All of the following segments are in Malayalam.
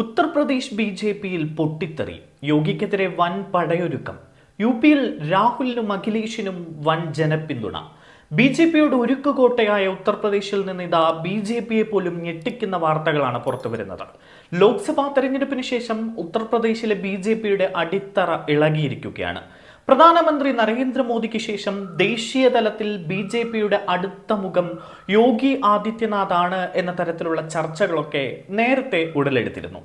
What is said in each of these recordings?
ഉത്തർപ്രദേശ് ബി ജെ പിയിൽ പൊട്ടിത്തെറി. യോഗിക്കെതിരെ വൻ പടയൊരുക്കം. യു പിയിൽ രാഹുലിനും അഖിലേഷിനും വൻ ജനപിന്തുണ. ബി ജെ പിയുടെ ഉരുക്കുകോട്ടയായ ഉത്തർപ്രദേശിൽ നിന്ന് ഇതാ ബി ജെ പിയെ പോലും ഞെട്ടിക്കുന്ന വാർത്തകളാണ് പുറത്തുവരുന്നത്. ലോക്സഭാ തെരഞ്ഞെടുപ്പിന് ശേഷം ഉത്തർപ്രദേശിലെ ബി ജെ പിയുടെ അടിത്തറ ഇളകിയിരിക്കുകയാണ്. പ്രധാനമന്ത്രി നരേന്ദ്രമോദിക്ക് ശേഷം ദേശീയ തലത്തിൽ ബി ജെ പിയുടെ അടുത്ത മുഖം യോഗി ആദിത്യനാഥ് ആണ് എന്ന തരത്തിലുള്ള ചർച്ചകളൊക്കെ നേരത്തെ ഉടലെടുത്തിരുന്നു.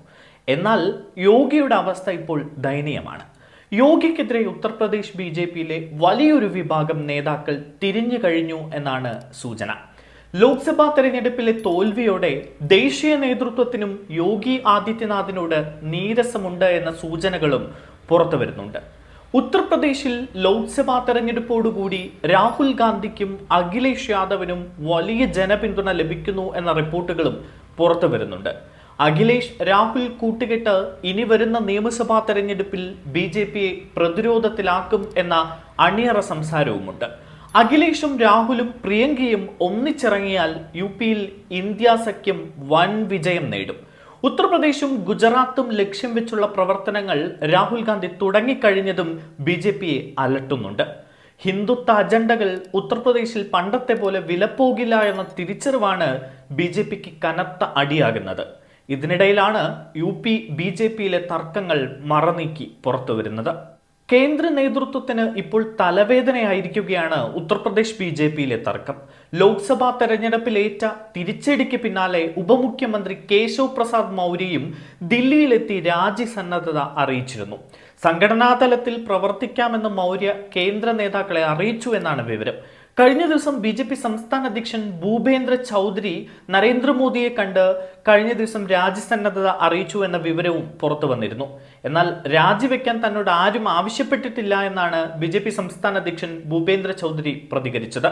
എന്നാൽ യോഗിയുടെ അവസ്ഥ ഇപ്പോൾ ദയനീയമാണ്. യോഗിക്കെതിരെ ഉത്തർപ്രദേശ് ബി ജെ പിയിലെ വലിയൊരു വിഭാഗം നേതാക്കൾ തിരിഞ്ഞു കഴിഞ്ഞു എന്നാണ് സൂചന. ലോക്സഭാ തെരഞ്ഞെടുപ്പിലെ തോൽവിയോടെ ദേശീയ നേതൃത്വത്തിനും യോഗി ആദിത്യനാഥിനോട് നീരസമുണ്ട് എന്ന സൂചനകളും പുറത്തു വരുന്നുണ്ട് ഉത്തർപ്രദേശിൽ ലോക്സഭാ തെരഞ്ഞെടുപ്പോടുകൂടി രാഹുൽ ഗാന്ധിക്കും അഖിലേഷ് യാദവിനും വലിയ ജനപിന്തുണ ലഭിക്കുന്നു എന്ന റിപ്പോർട്ടുകളും പുറത്തു വരുന്നുണ്ട്. അഖിലേഷ് രാഹുൽ കൂട്ടുകെട്ട് ഇനി വരുന്ന നിയമസഭാ തെരഞ്ഞെടുപ്പിൽ ബി ജെ പിയെ പ്രതിരോധത്തിലാക്കും എന്ന അണിയറ സംസാരവുമുണ്ട്. അഖിലേഷും രാഹുലും പ്രിയങ്കയും ഒന്നിച്ചിറങ്ങിയാൽ യു പിയിൽ ഇന്ത്യ സഖ്യം വൻ വിജയം നേടും. ഉത്തർപ്രദേശും ഗുജറാത്തും ലക്ഷ്യം വെച്ചുള്ള പ്രവർത്തനങ്ങൾ രാഹുൽ ഗാന്ധി തുടങ്ങിക്കഴിഞ്ഞതും ബി ജെ പിയെ അലട്ടുന്നുണ്ട്. ഹിന്ദുത്വ അജണ്ടകൾ ഉത്തർപ്രദേശിൽ പണ്ടത്തെ പോലെ വിലപ്പോകില്ല എന്ന തിരിച്ചറിവാണ് ബി ജെ പിക്ക് കനത്ത അടിയാകുന്നത്. ഇതിനിടയിലാണ് യു പി ബി ജെ പിയിലെ തർക്കങ്ങൾ മറനീക്കി പുറത്തു വരുന്നത് കേന്ദ്ര നേതൃത്വത്തിന് ഇപ്പോൾ തലവേദനയായിരിക്കുകയാണ് ഉത്തർപ്രദേശ് ബി ജെ പിയിലെ തർക്കം. ലോക്സഭാ തെരഞ്ഞെടുപ്പിലേറ്റ തിരിച്ചടിക്ക് പിന്നാലെ ഉപമുഖ്യമന്ത്രി കേശവ് പ്രസാദ് മൗര്യയും ദില്ലിയിലെത്തി രാജി സന്നദ്ധത അറിയിച്ചിരുന്നു. സംഘടനാ തലത്തിൽ പ്രവർത്തിക്കാമെന്ന് മൗര്യ കേന്ദ്ര നേതാക്കളെ അറിയിച്ചു എന്നാണ് വിവരം. കഴിഞ്ഞ ദിവസം ബി ജെ പി സംസ്ഥാന അധ്യക്ഷൻ ഭൂപേന്ദ്ര ചൗധരി നരേന്ദ്രമോദിയെ കണ്ട് കഴിഞ്ഞ ദിവസം രാജ്യസന്നദ്ധത അറിയിച്ചു എന്ന വിവരവും പുറത്തു വന്നിരുന്നു. എന്നാൽ രാജിവെക്കാൻ തന്നോട് ആരും ആവശ്യപ്പെട്ടിട്ടില്ല എന്നാണ് ബി ജെ പി സംസ്ഥാന അധ്യക്ഷൻ ഭൂപേന്ദ്ര ചൗധരി പ്രതികരിച്ചത്.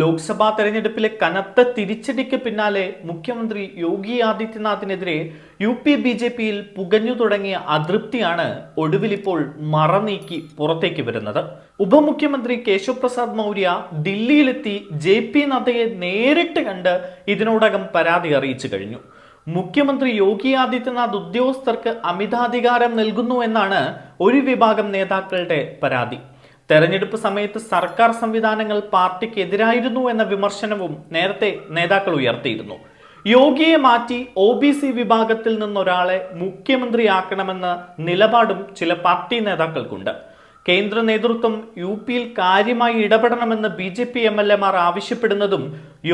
ലോക്സഭാ തെരഞ്ഞെടുപ്പിലെ കനത്ത തിരിച്ചടിക്ക് പിന്നാലെ മുഖ്യമന്ത്രി യോഗി ആദിത്യനാഥിനെതിരെ യു പി ബി ജെ പിയിൽ പുകഞ്ഞു തുടങ്ങിയ അതൃപ്തിയാണ് ഒടുവിലിപ്പോൾ മറനീക്കി പുറത്തേക്ക് വരുന്നത്. ഉപമുഖ്യമന്ത്രി കേശവ് പ്രസാദ് മൗര്യ ദില്ലിയിലെത്തി ജെ പി നദ്ദയെ നേരിട്ട് കണ്ട് ഇതിനോടകം പരാതി അറിയിച്ചു കഴിഞ്ഞു. മുഖ്യമന്ത്രി യോഗി ആദിത്യനാഥ് ഉദ്യോഗസ്ഥർക്ക് അമിതാധികാരം നൽകുന്നു എന്നാണ് ഒരു വിഭാഗം നേതാക്കളുടെ പരാതി. തെരഞ്ഞെടുപ്പ് സമയത്ത് സർക്കാർ സംവിധാനങ്ങൾ പാർട്ടിക്ക് എതിരായിരുന്നു എന്ന വിമർശനവും നേരത്തെ നേതാക്കൾ ഉയർത്തിയിരുന്നു. യോഗിയെ മാറ്റി ഒ ബി സി വിഭാഗത്തിൽ നിന്നൊരാളെ മുഖ്യമന്ത്രിയാക്കണമെന്ന നിലപാടും ചില പാർട്ടി നേതാക്കൾക്കുണ്ട്. കേന്ദ്ര നേതൃത്വം യു പിയിൽ കാര്യമായി ഇടപെടണമെന്ന് B J P M L എമാർ ആവശ്യപ്പെടുന്നതും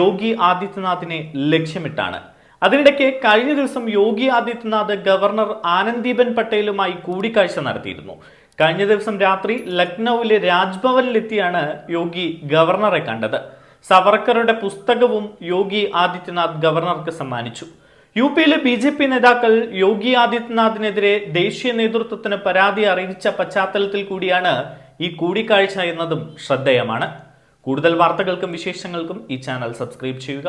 യോഗി ആദിത്യനാഥിനെ ലക്ഷ്യമിട്ടാണ്. അതിനിടയ്ക്ക് കഴിഞ്ഞ ദിവസം യോഗി ആദിത്യനാഥ് ഗവർണർ ആനന്ദീബൻ പട്ടേലുമായി കൂടിക്കാഴ്ച നടത്തിയിരുന്നു. കഴിഞ്ഞ ദിവസം രാത്രി ലക്നൌവിലെ രാജ്ഭവനിലെത്തിയാണ് യോഗി ഗവർണറെ കണ്ടത്. സവർക്കറുടെ പുസ്തകവും യോഗി ആദിത്യനാഥ് ഗവർണർക്ക് സമ്മാനിച്ചു. യു പിയിലെ ബി ജെ പി നേതാക്കൾ യോഗി ആദിത്യനാഥിനെതിരെ ദേശീയ നേതൃത്വത്തിന് പരാതി അറിയിച്ച പശ്ചാത്തലത്തിൽ കൂടിയാണ് ഈ കൂടിക്കാഴ്ച എന്നതും ശ്രദ്ധേയമാണ്. കൂടുതൽ വാർത്തകൾക്കും വിശേഷങ്ങൾക്കും ഈ ചാനൽ സബ്സ്ക്രൈബ് ചെയ്യുക.